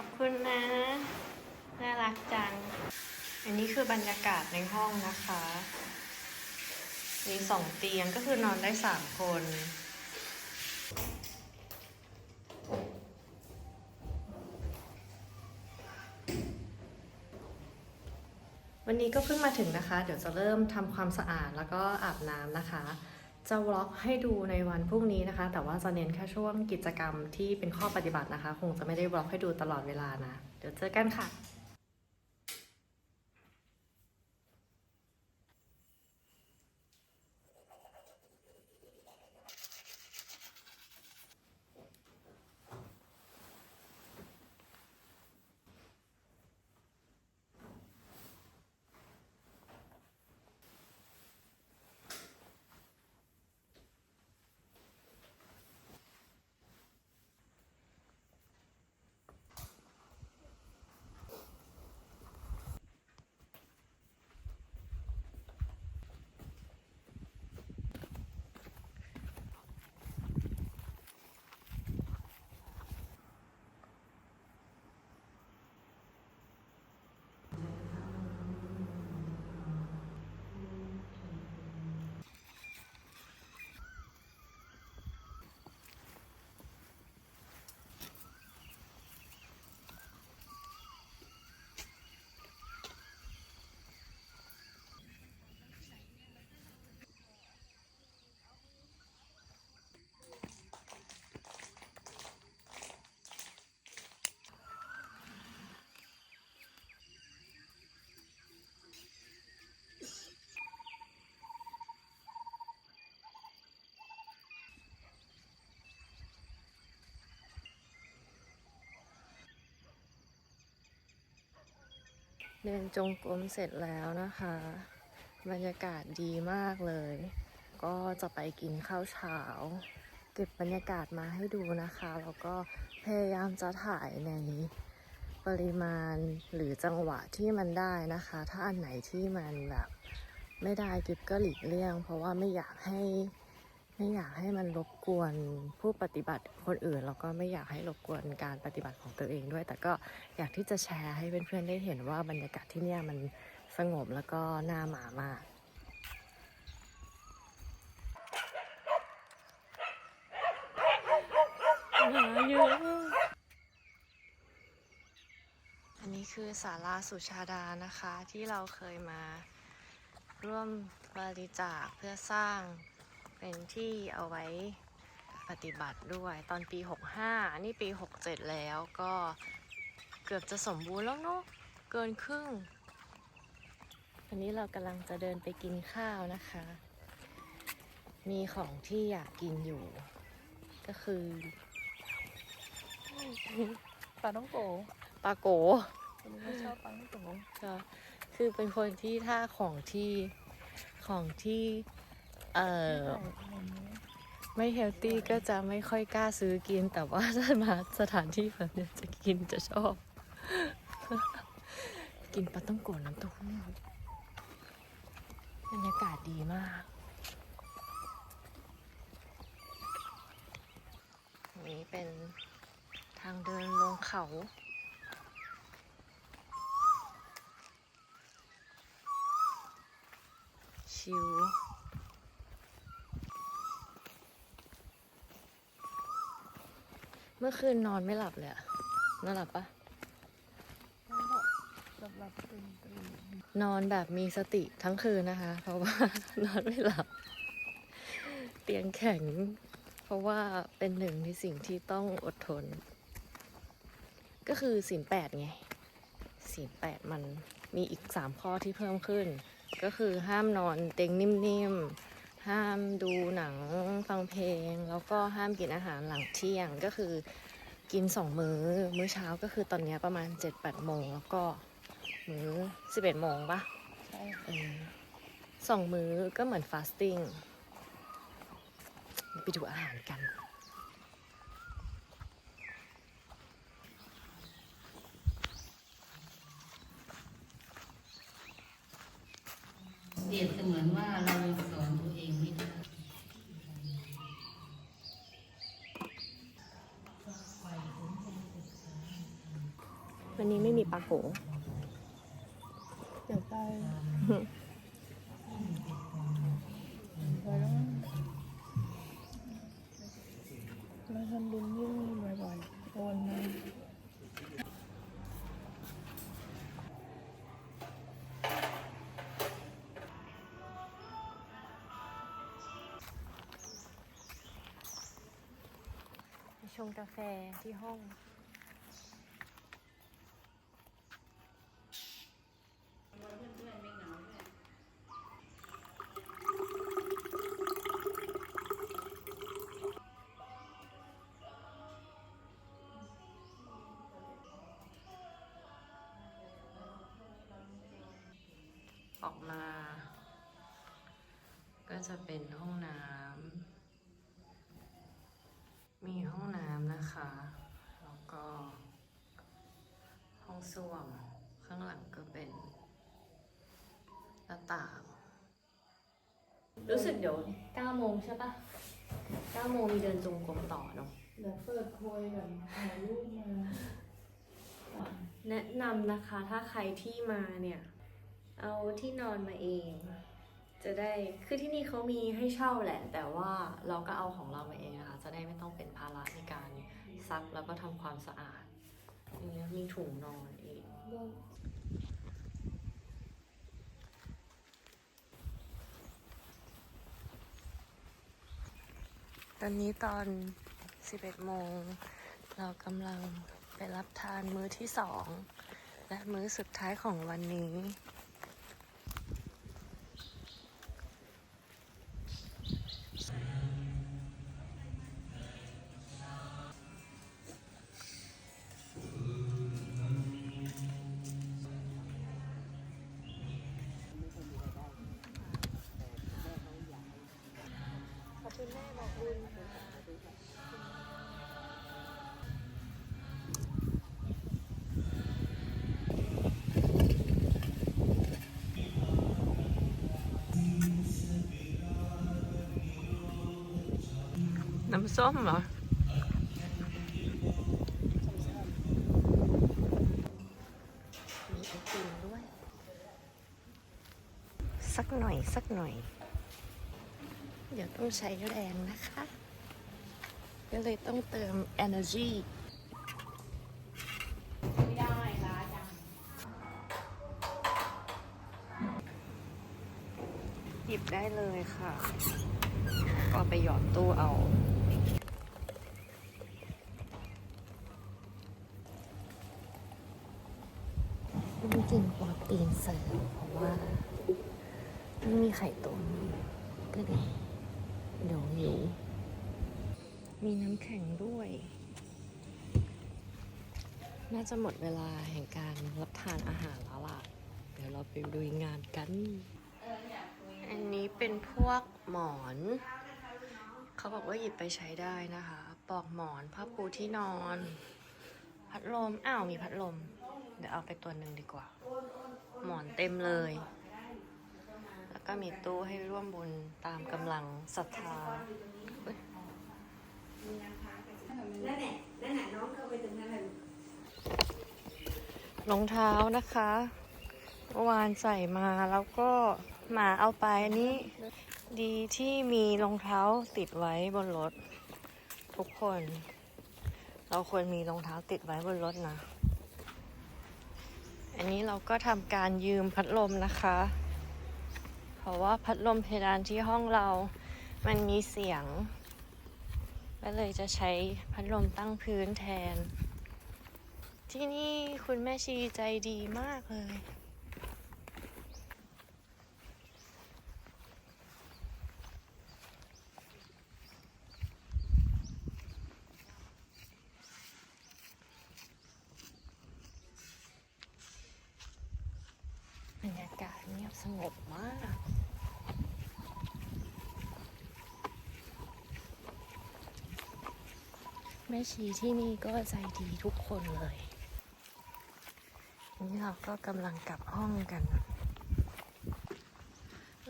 อบคุณนะ น่ารักจัง อันนี้คือบรรยากาศในห้องนะคะ มีสองเตียงก็คือนอนได้สามคนวันนี้ก็เพิ่งมาถึงนะคะ เดี๋ยวจะเริ่มทำความสะอาดแล้วก็อาบน้ำนะคะ จะวล็อกให้ดูในวันพรุ่งนี้นะคะ แต่ว่าจะเน้นแค่ช่วงกิจกรรมที่เป็นข้อปฏิบัตินะคะ คงจะไม่ได้วล็อกให้ดูตลอดเวลานะ เดี๋ยวเจอกันค่ะ เดินจงกรมเสร็จแล้วนะคะ บรรยากาศดีมากเลย ก็จะไปกินข้าวเช้า เก็บบรรยากาศมาให้ดูนะคะ แล้วก็พยายามจะถ่ายในปริมาณหรือจังหวะที่มันได้นะคะ ถ้าอันไหนที่มันแบบไม่ได้กิบก็หลีกเลี่ยง เพราะว่าไม่อยากให้ ไม่อยากให้มันรบกวนผู้ปฏิบัติคนอื่น แล้วก็ไม่อยากให้รบกวนการปฏิบัติของตัวเองด้วย แต่ก็อยากที่จะแชร์ให้เพื่อนๆได้เห็นว่าบรรยากาศที่นี่มันสงบแล้วก็น่าหมามากหมาเยอะมากอันนี้คือศาลาสุชาดานะคะที่เราเคยมาร่วมบริจาคเพื่อสร้าง เป็นที่เอาไว้ปฏิบัติด้วยตอนปี 65อันนี้ปี 67 แล้วก็เกือบจะสมบูรณ์แล้วเนาะเกินครึ่ง อันนี้เรากำลังจะเดินไปกินข้าวนะคะ มีของที่อยากกินอยู่ ก็คือปลาต้องโกปลาโกคนนี้ไม่ชอบปลาต้องโกก็คือเป็นคนที่ถ้าของที่ของที่ เออไม่เฮลตี้ก็จะไม่ค่อยกล้าซื้อกิน แต่ว่าถ้ามาสถานที่แบบนี้จะกินจะชอบ กินปลาต้องโกะน้ำต้าหู้บรรยากาศดีมากนนี้เป็นทางเดินลงเขา ชิว มื่อคืนนอนไม่หลับเลยอะนอนหลับปะหลับหลับตื่นตื่นนอนแบบมีสติทั้งคืนนะคะ เพราะว่า นอนไม่หลับ เตียงแข็ง เพราะว่าเป็นหนึ่งในสิ่งที่ต้องอดทน ก็คือศีลแปดไงศีลแปดมันมีอีกสามข้อที่เพิ่มขึ้น ก็คือห้ามนอนเตียงนิ่มๆ ห้ามดูหนังฟังเพลง แล้วก็ห้ามกินอาหารหลังเที่ยงก็คือกินสองมื้อ มื้อเช้าก็คือตอนเนี้ยประมาณเจ็ดแปดโมงแล้วก็มื้อสิบเอ็ดโมงปะใช่เออสองมื้อก็เหมือนฟาสติ้งไปดูอาหารกันเปรียบเสมือนว่าเรายังสอนตัวเองไม่ได้ วันนี้ไม่มีปลาโกเดี๋ยวไปไว้แล้วมาทำบุญยิ่งบ่อยๆโอนมาชงกาแฟที่ห้องางหลังก็เป็นหน้าต่าง รู้สึกเดี๋ยว9โมงใช่ปะ9โมงมีเดินจงกรมต่อเนาะเดี๋ยวเปิดโพยกันถ่ายรูปมาแนะนำนะคะถ้าใครที่มาเนี่ย เอาที่นอนมาเอง จะได้คือที่นี่เขามีให้เช่าแหละ แต่ว่าเราก็เอาของเรามาเองนะคะจะได้ไม่ต้องเป็นภาระในการซักแล้วก็ทำความสะอาดอย่างเงี้ยมีถุงนอนเอง ตอนนี้ตอน 11 โมง เรากำลังไปรับทานมื้อที่สอง และมื้อสุดท้ายของวันนี้ ส้มเหรอมีไอติมด้วย สักหน่อยสักหน่อย เดี๋ยวต้องใช้แรงนะคะ ก็เลยต้องเติม energy ไม่ได้ล้าจังหยิบได้เลยค่ะ ก็ไปหยอดตู้เอา ไม่กินโปร ตีนเสริมเพราะว่าไม่มีไข่ต้มก็เลยเดี๋ยวหิวมีน้ำแข็งด้วย น่าจะหมดเวลาแห่งการรับทานอาหารแล้วล่ะ เดี๋ยวเราไปลุยงานกัน อันนี้เป็นพวกหมอน เขาบอกว่าหยิบไปใช้ได้นะคะปลอกหมอนผ้าปูที่นอน พัดลม อ้าวมีพัดลม เดี๋ยวเอาไปตัวหนึ่งดีกว่า หมอนเต็มเลย แล้วก็มีตู้ให้ร่วมบุญตามกำลังศรัทธานั่นแหละนั่นแหละน้องเข้าไปตรงนั้นแหละรองเท้านะคะเมื่อวานใส่มาแล้วก็หมาเอาไปอันนี้ดีที่มีรองเท้าติดไว้บนรถ ทุกคน เราควรมีรองเท้าติดไว้บนรถนะ อันนี้เราก็ทำการยืมพัดลมนะคะ เพราะว่าพัดลมเพดานที่ห้องเรามันมีเสียง ก็เลยจะใช้พัดลมตั้งพื้นแทน ที่นี่คุณแม่ชีใจดีมากเลย บรรยากาศเงียบสงบมาก แม่ชีที่นี่ก็ใจดีทุกคนเลย นี่เราก็กำลังกลับห้องกัน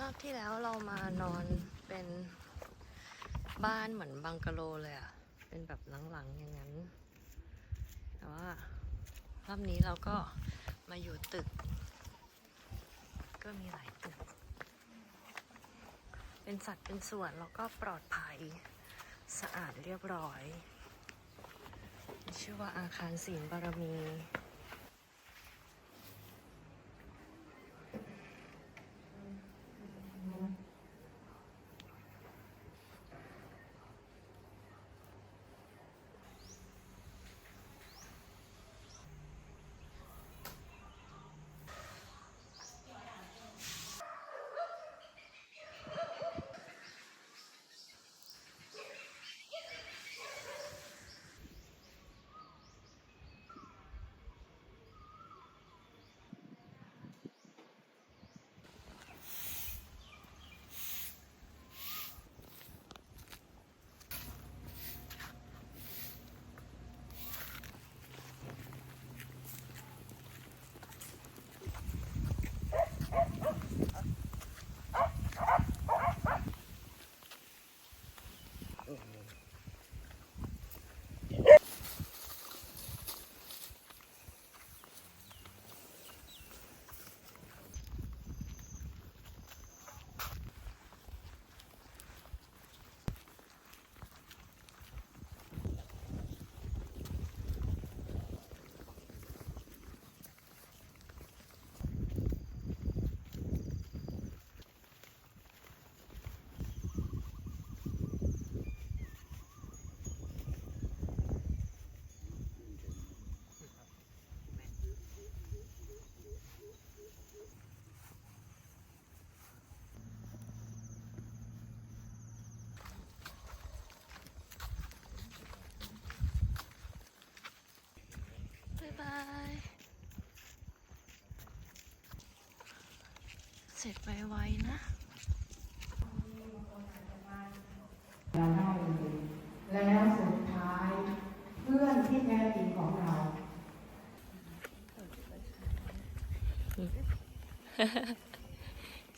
รอบที่แล้วเรามานอนเป็นบ้านเหมือนบังกะโลเลยอะเป็นแบบหลังๆอย่างนั้น แต่ว่ารอบนี้เราก็มาอยู่ตึก ก็มีหลายตึก เป็นสัตว์เป็นส่วนแล้วก็ปลอดภัย สะอาดเรียบร้อย ชื่อว่าอาคารศีลบารมี บ๊ายบาย เสร็จไวๆนะเราได้เลยแล้วสุดท้ายเพื่อนที่แท้จริงของเรา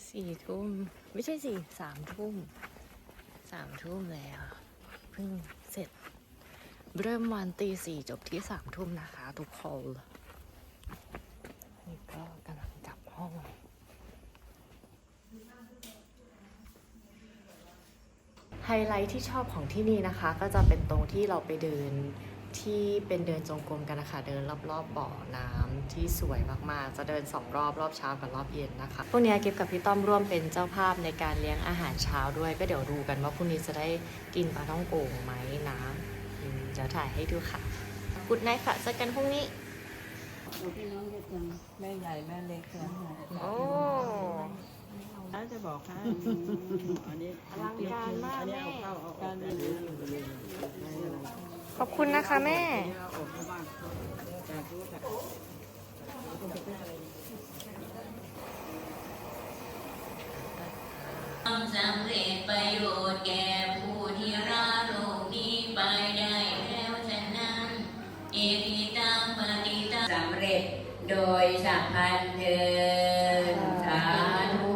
สี่ทุ่ม ไม่ใช่สี่สามทุ่มสามทุ่มแล้วเพิ่ง เริ่มวันตีสี่จบที่สามทุ่มนะคะ ทุกคนนี่ก็กำลังกลับห้องไฮไลท์ที่ชอบของที่นี่นะคะ ก็จะเป็นตรงที่เราไปเดินที่เป็นเดินจงกรมกันนะคะ เดินรอบๆบบ่อน้ำที่สวยมากๆ จะเดินสองรอบรอบเช้ากับรอบเย็นนะคะพวกนี้กิฟกับพี่ต้อมร่วมเป็นเจ้าภาพในการเลี้ยงอาหารเช้าด้วย ก็เดี๋ยวดูกันว่าพรุ่งนี้จะได้กินปลาท่องโกงไหมนะอืมเดี๋ยวถ่ายให้ดูค่ะ กุดไนค่ะเจอกันพรุ่งนี้พี่น้องเยอะจังแม่ใหญ่แม่เล็กนะโอ้แล้วจะบอกให้อันนี้อลังการมากอันนี้แม่เอาเข้าเอาออกแต่อันนี้ไม่เป็นไรขอบคุณนะคะแม่อันนี้เอาออกเข้าบ้านแต่รู้แต่ความสำเร็จประโยชน์แก่ผู้ที่ราโลก โดยสัมพันธ์เธอสาธุ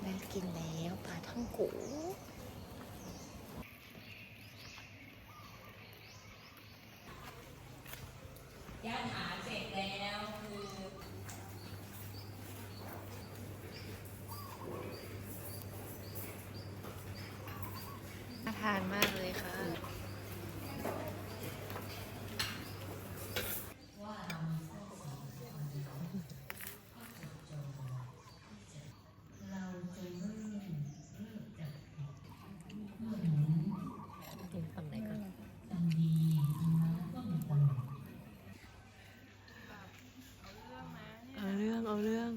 แม่กินแล้วปลาท่องโก ญาติหาเสร็จแล้วคือ น่าทานมากเลยค่ะ กินฝั่งไหนก่อนเอาเรื่อง เอาเรื่อง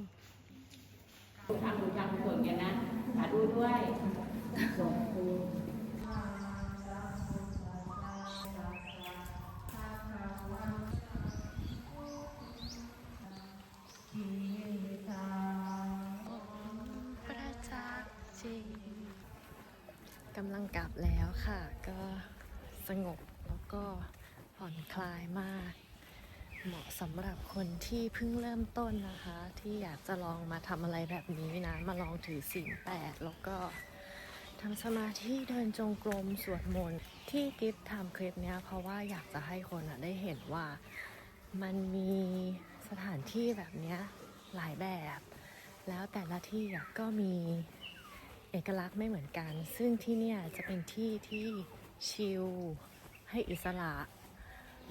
ทำดูทำส่วนกันนะสาธุด้วยส่งครูพระเจ้าจริงกำลังกลับแล้วค่ะ ก็สงบแล้วก็ผ่อนคลายมาก เหมาะสำหรับคนที่เพิ่งเริ่มต้นนะคะ ที่อยากจะลองมาทำอะไรแบบนี้นะ มาลองถือศีลแปดแล้วก็ทำสมาธิเดินจงกรมสวดมนต์ที่กิฟทำคลิปเนี้ยเพราะว่าอยากจะให้คนอะได้เห็นว่ามันมีสถานที่แบบเนี้ยหลายแบบ แล้วแต่ละที่ก็มีเอกลักษณ์ไม่เหมือนกัน ซึ่งที่เนี่ยจะเป็นที่ที่ชิลให้อิสระ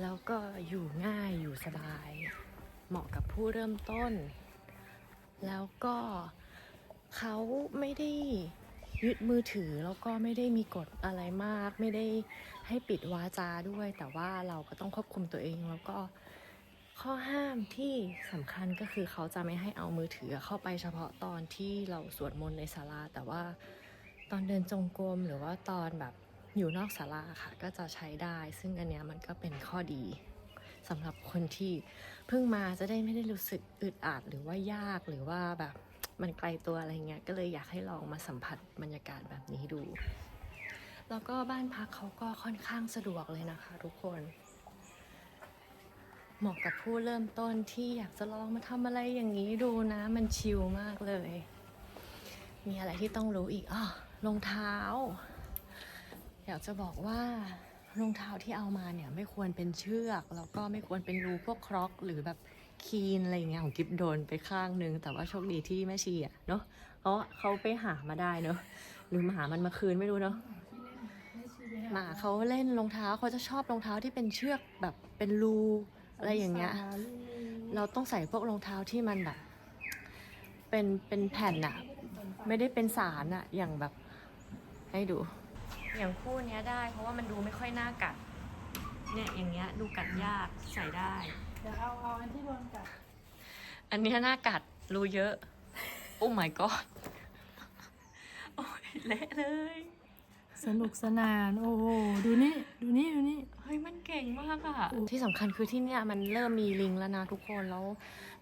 แล้วก็อยู่ง่ายอยู่สบาย เหมาะกับผู้เริ่มต้น แล้วก็เขาไม่ได้ยึดมือถือแล้วก็ไม่ได้มีกฎอะไรมาก ไม่ได้ให้ปิดวาจาด้วย แต่ว่าเราก็ต้องควบคุมตัวเองแล้วก็ข้อห้ามที่สำคัญก็คือเขาจะไม่ให้เอามือถือเข้าไปเฉพาะตอนที่เราสวดมนต์ในศาลาแต่ว่าตอนเดินจงกรมหรือว่าตอนแบบ อยู่นอกศาลาค่ะ ก็จะใช้ได้ ซึ่งอันเนี้ยมันก็เป็นข้อดีสำหรับคนที่เพิ่งมาจะได้ไม่ได้รู้สึกอึดอัดหรือว่ายากหรือว่าแบบมันไกลตัวอะไรเงี้ยก็เลยอยากให้ลองมาสัมผัสบรรยากาศแบบนี้ดู แล้วก็บ้านพักเขาก็ค่อนข้างสะดวกเลยนะคะทุกคนเหมาะกับผู้เริ่มต้นที่อยากจะลองมาทำอะไรอย่างนี้ดูนะ มันชิลมากเลย มีอะไรที่ต้องรู้อีกอ๋อรองเท้าากจะบอกว่ารองเท้าที่เอามาเนี่ยไม่ควรเป็นเชือก แล้วก็ไม่ควรเป็นรูพวกครอกหรือแบบคีนอะไรเงี้ยของกิฟโดนไปข้างนึง แต่ว่าโชคดีที่แม่ชีอะเนาะเขาเขาไปหามาได้เนาะหรือมาหามันมาคืนไม่รู้เนาะหมาเขาเล่นรองเท้าเขาจะชอบรองเท้าที่เป็นเชือกแบบเป็นรูอะไรอย่างเงี้ย เราต้องใส่พวกรองเท้าที่มันแบบ เป็นเป็นแผ่นอะไม่ได้เป็นสารอะอย่างแบบให้ดู อย่างคู่เนี้ยได้ เพราะว่ามันดูไม่ค่อยน่ากัด เนี่ยอย่างเงี้ยดูกัดยากใส่ได้ เดี๋ยวเอาเอาอันที่โดนกัดอันเนี้ยน่ากัดรูเยอะ โอ้ my god โอ้ยเละเลย สนุกสนาน โอ้โหดูนี่ ดูนี่ ดูนี่ เฮ้ย มันเก่งมากอะที่สำคัญคือที่เนี่ยมันเริ่มมีลิงแล้วนะทุกคนแล้ว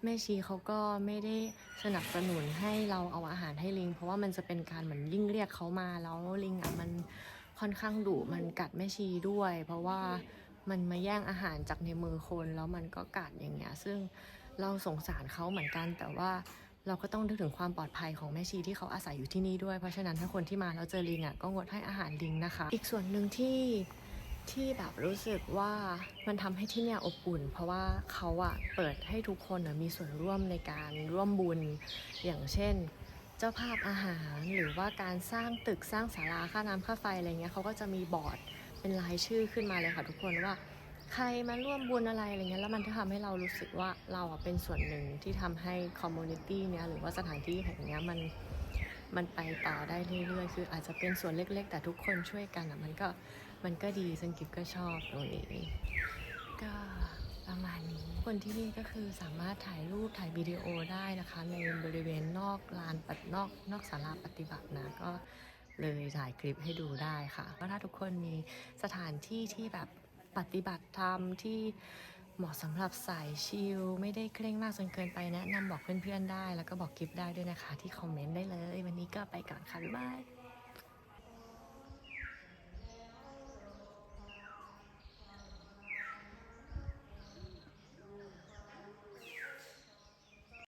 แม่ชีเขาก็ไม่ได้สนับสนุนให้เราเอาอาหารให้ลิง เพราะว่ามันจะเป็นการเหมือนยิ่งเรียกเขามาแล้วลิงอะมัน ค่อนข้างดุมันกัดแม่ชีด้วย เพราะว่ามันมาแย่งอาหารจากในมือคนแล้วมันก็กัดอย่างเงี้ย ซึ่งเราสงสารเขาเหมือนกัน แต่ว่าเราก็ต้องนึกถึงความปลอดภัยของแม่ชีที่เขาอาศัยอยู่ที่นี่ด้วย เพราะฉะนั้นถ้าคนที่มาแล้วเจอลิงอะก็งดให้อาหารลิงนะคะ อีกส่วนหนึ่งที่ที่แบบรู้สึกว่ามันทำให้ที่เนี่ยอบอุ่น เพราะว่าเขาอะเปิดให้ทุกคนมีส่วนร่วมในการร่วมบุญ อย่างเช่น เจ้าภาพอาหารหรือว่าการสร้างตึกสร้างศาลาค่าน้ำค่าไฟอะไรเงี้ยเขาก็จะมีบอร์ดเป็นรายชื่อขึ้นมาเลยค่ะทุกคนว่าใครมาร่วมบุญอะไรอะไรเงี้ยแล้วมันทำให้เรารู้สึกว่าเราอะเป็นส่วนหนึ่งที่ทำให้คอมมูนิตี้เนี้ยหรือว่าสถานที่แห่งเนี้ยมันมันไปต่อได้เรื่อยๆ คืออาจจะเป็นส่วนเล็กๆ แต่ทุกคนช่วยกันอะมันก็มันก็ดีซึ่งกิฟก็ชอบตรงนี้ก็ ประมาณนี้ คนที่นี่ก็คือสามารถถ่ายรูปถ่ายวิดีโอได้นะคะ ในบริเวณนอกลานปฏินอกนอกศาลาปฏิบัตินะก็เลยถ่ายคลิปให้ดูได้ค่ะก็ถ้าทุกคนมีสถานที่ที่แบบปฏิบัติธรรมที่เหมาะสำหรับสายชิลไม่ได้เคร่งมากจนเกินไปแนะนำบอกเพื่อนๆได้ แล้วก็บอกกิฟได้ด้วยนะคะ ที่คอมเมนต์ได้เลย วันนี้ก็ไปก่อนค่ะ บ๊ายบาย